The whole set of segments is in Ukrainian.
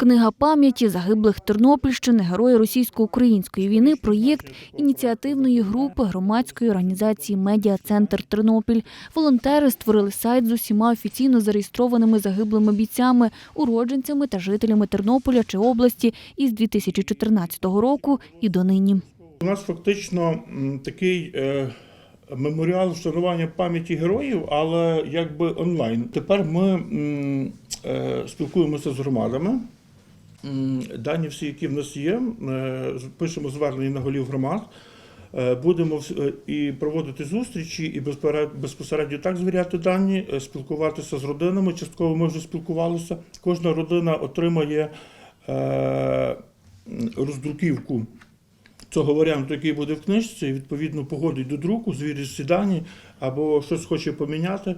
Книга пам'яті загиблих Тернопільщини, герої російсько-української війни, проєкт ініціативної групи громадської організації Медіа-центр Тернопіль. Волонтери створили сайт з усіма офіційно зареєстрованими загиблими бійцями, уродженцями та жителями Тернополя чи області із 2014 року і донині. У нас фактично такий е, меморіал вшанування пам'яті героїв, але якби онлайн. Тепер ми е, спілкуємося з громадами. Дані всі, які в нас є, е, пишемо звернення на голів громад. Е, Будемо е, і проводити зустрічі, і безпосередньо так звіряти дані, спілкуватися з родинами. Частково ми вже спілкувалися. Кожна родина отримає роздруківку цього варіанту, який буде в книжці, і відповідно погодить до друку, звірить всі дані або щось хоче поміняти.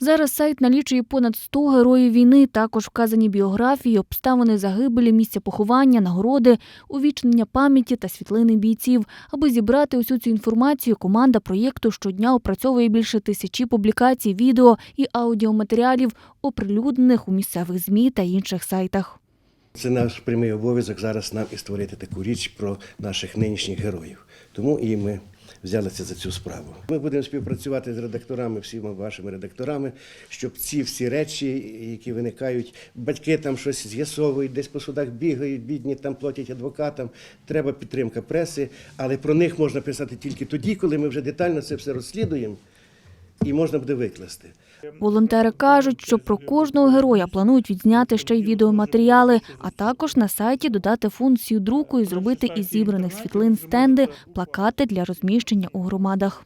Зараз сайт налічує понад 100 героїв війни, також вказані біографії, обставини загибелі, місця поховання, нагороди, увічнення пам'яті та світлини бійців. Аби зібрати усю цю інформацію, команда проєкту щодня опрацьовує більше тисячі публікацій, відео і аудіоматеріалів, оприлюднених у місцевих ЗМІ та інших сайтах. Це наш прямий обов'язок зараз нам і створити таку річ про наших нинішніх героїв. Тому і ми взялися за цю справу. Ми будемо співпрацювати з редакторами, всіма вашими редакторами, щоб ці всі речі, які виникають, батьки там щось з'ясовують, десь по судах бігають, бідні там платять адвокатам. Треба підтримка преси, але про них можна писати тільки тоді, коли ми вже детально це все розслідуємо і можна буде викласти. Волонтери кажуть, що про кожного героя планують відзняти ще й відеоматеріали, а також на сайті додати функцію друку і зробити із зібраних світлин стенди, плакати для розміщення у громадах.